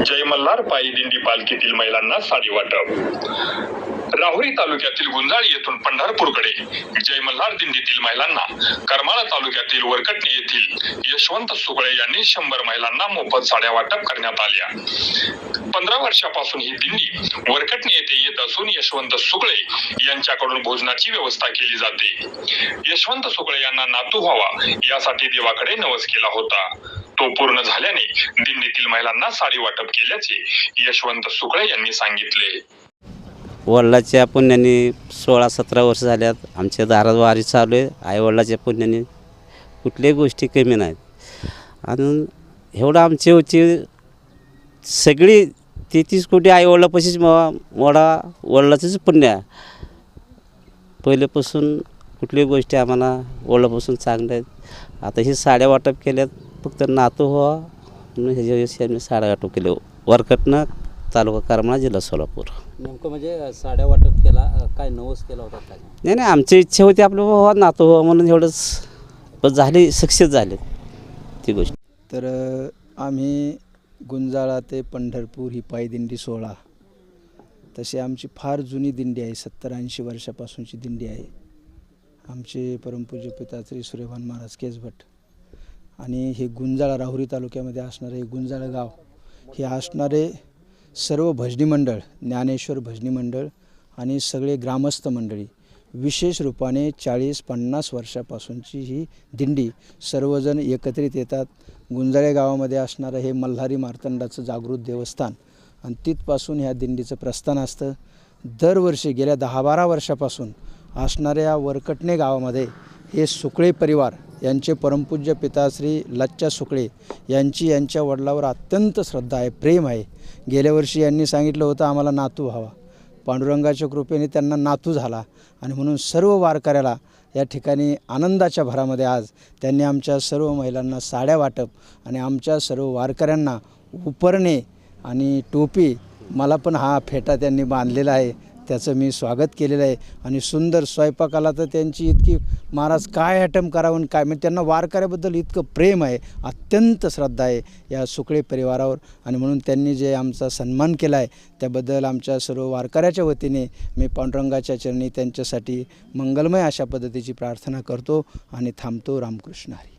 जय मल्हार पायी दिंडी पालखीतील महिलांना साडी वाटप. राहुरी तालुक्यातील गुंजाळी येथून पंढरपूरकडे जय मल्हार दिंडीतील महिलांना करमाळा तालुक्यातील वरकटणे येथील यशवंत सुगळे यांनी शंभर महिलांना मोफत साड्या वाटप करण्यात आल्या. पंधरा वर्षापासून ही दिंडी वरकटणे येथे येत असून यशवंत सुगळे यांच्याकडून भोजनाची व्यवस्था केली जाते. यशवंत सुगळे यांना नातू व्हावा यासाठी देवाकडे नवस केला होता. तो पूर्ण झाल्याने दिंडीतील महिलांना साडी वाटप केल्याचे यशवंत सुकळे यांनी सांगितले. वडिलाच्या पुण्याने सोळा सतरा वर्ष झाल्यात. आमच्या दारात वारी चालू आहे. आईवडिलाच्या पुण्याने कुठल्याही गोष्टी कमी नाहीत. आणि एवढं आमची होती. सगळी तेहतीस कोटी आईवडिलापाशीच मोडा वडिलाचंच पुण्य आहे. पहिल्यापासून कुठल्याही गोष्टी आम्हाला वडिलापासून चांगल्या आहेत. आता ही साड्या वाटप केल्यात. फक्त नातू व्हावा म्हणून ह्याच्याविषयी आम्ही साड्या वाटप केल्या वरकटनं तालुका करमाळा जिल्हा सोलापूर. नेमकं म्हणजे साड्या वाटप केला काय नवस केला होता काय? नाही नाही आमची इच्छा होती आपलं बाबा नातू व्हावं म्हणून एवढंच पण झाली सक्सेस झाले ती गोष्ट. तर आम्ही गुंजाळा ते पंढरपूर ही पायदिंडी सोहळा. तशी आमची फार जुनी दिंडी आहे सत्तर ऐंशी वर्षापासूनची दिंडी आहे. आमचे परमपूज्य पिता श्री सूर्यभान महाराज केसभट. आणि हे गुंजाळा राहुरी तालुक्यामध्ये असणारे हे गुंजाळा गाव हे असणारे सर्व भजनी मंडळ ज्ञानेश्वर भजनी मंडळ आणि सगळे ग्रामस्थ मंडळी विशेष रूपाने चाळीस पन्नास वर्षापासूनची ही दिंडी सर्वजण एकत्रित येतात. गुंजाळे गावामध्ये असणारं हे मल्हारी मार्तंडाचं जागृत देवस्थान आणि तिथपासून ह्या दिंडीचं प्रस्थान असतं. दरवर्षी गेल्या दहा बारा वर्षापासून असणाऱ्या वरकटणे गावामध्ये हे सुकळे परिवार यांचे परमपूज्य पिताश्री लच्चा सुकळे यांची यांच्या वडिलावर अत्यंत श्रद्धा आहे प्रेम आहे. गेल्या वर्षी यांनी सांगितलं होतं आम्हाला नातू व्हावा. पांडुरंगाच्या कृपेने त्यांना नातू झाला आणि म्हणून सर्व वारकऱ्याला या ठिकाणी आनंदाच्या भरामध्ये आज त्यांनी आमच्या सर्व महिलांना साड्या वाटप आणि आमच्या सर्व वारकऱ्यांना उपरणे आणि टोपी मला पण हा फेटा त्यांनी बांधलेला आहे. त्याचं मी स्वागत केलेलं आहे. आणि सुंदर स्वयंपाकाला तर त्यांची इतकी महाराज काय ॲटम करावं आणि काय? म्हणजे त्यांना वारकऱ्याबद्दल इतकं प्रेम आहे अत्यंत श्रद्धा आहे या सुकळे परिवारावर. आणि म्हणून त्यांनी जे आमचा सन्मान केला आहे त्याबद्दल आमच्या सर्व वारकऱ्याच्या वतीने मी पांडुरंगाच्या चरणी त्यांच्यासाठी मंगलमय अशा पद्धतीची प्रार्थना करतो आणि थांबतो रामकृष्ण हरी.